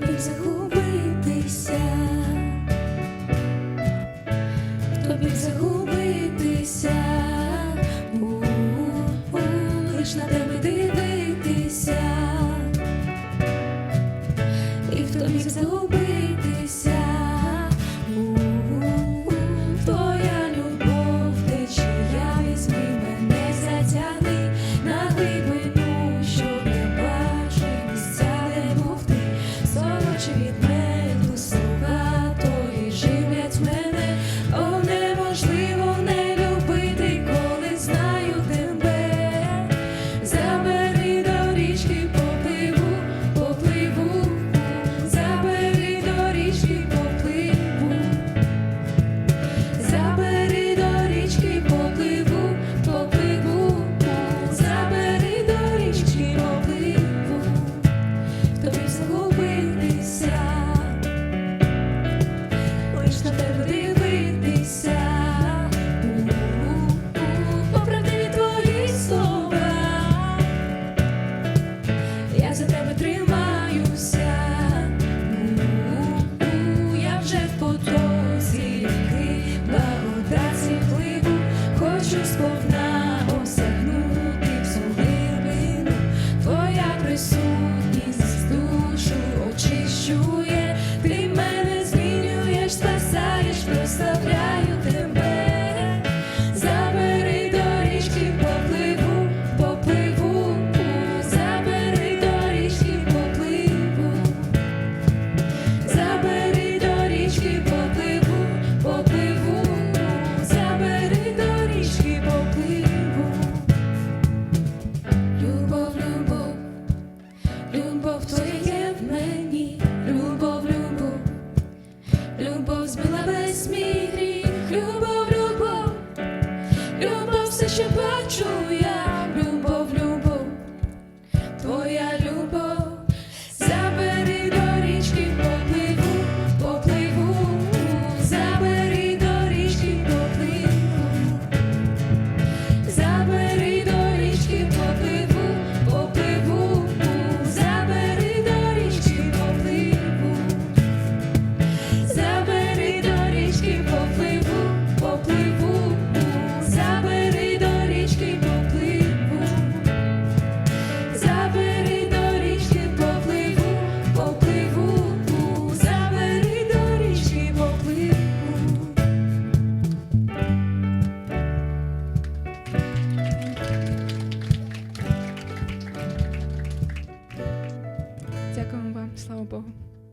тобі загубитися. від меду Любов, все, що бачу я,